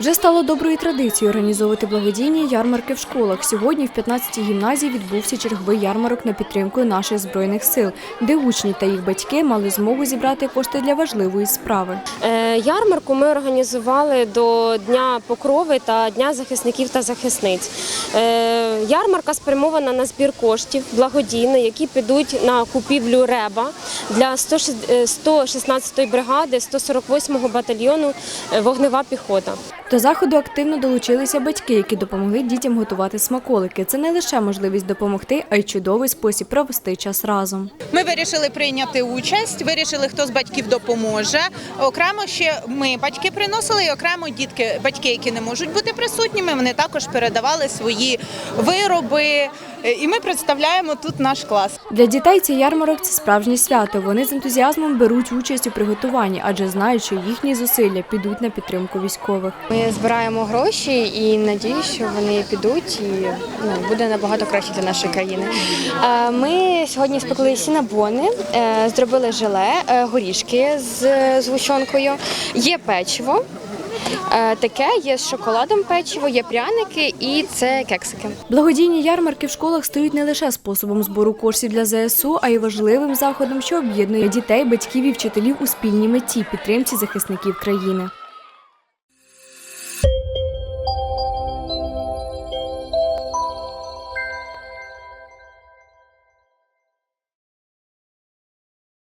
Вже стало доброю традицією організовувати благодійні ярмарки в школах. Сьогодні в 15-й гімназії відбувся черговий ярмарок на підтримку наших збройних сил, де учні та їх батьки мали змогу зібрати кошти для важливої справи. Е, Ярмарку ми організували до Дня Покрови та Дня захисників та захисниць. Е, Ярмарка спрямована на збір коштів благодійно, які підуть на купівлю реба для 116-ї бригади 148-го батальйону е, вогнева піхота. До заходу активно долучилися батьки, які допомогли дітям готувати смаколики. Це не лише можливість допомогти, а й чудовий спосіб провести час разом. Ми вирішили прийняти участь, вирішили, хто з батьків допоможе. Окремо ще ми батьки приносили, і окремо дітки, батьки, які не можуть бути присутніми, вони також передавали свої вироби. Е, І ми представляємо тут наш клас. Для дітей цей ярмарок це справжнє свято. Вони з ентузіазмом беруть участь у приготуванні, адже знають, що їхні зусилля підуть на підтримку військових. Ми збираємо гроші і надію, що вони підуть і ну, буде набагато краще для нашої країни. Е, Ми сьогодні спекли сінабони, е, зробили желе, горішки з згущенкою, є печиво. Е, Таке є з шоколадом печиво, є пряники і це кексики. Благодійні ярмарки в школах стають не лише способом збору коштів для ЗСУ, а й важливим заходом, що об'єднує дітей, батьків і вчителів у спільній меті підтримці захисників країни.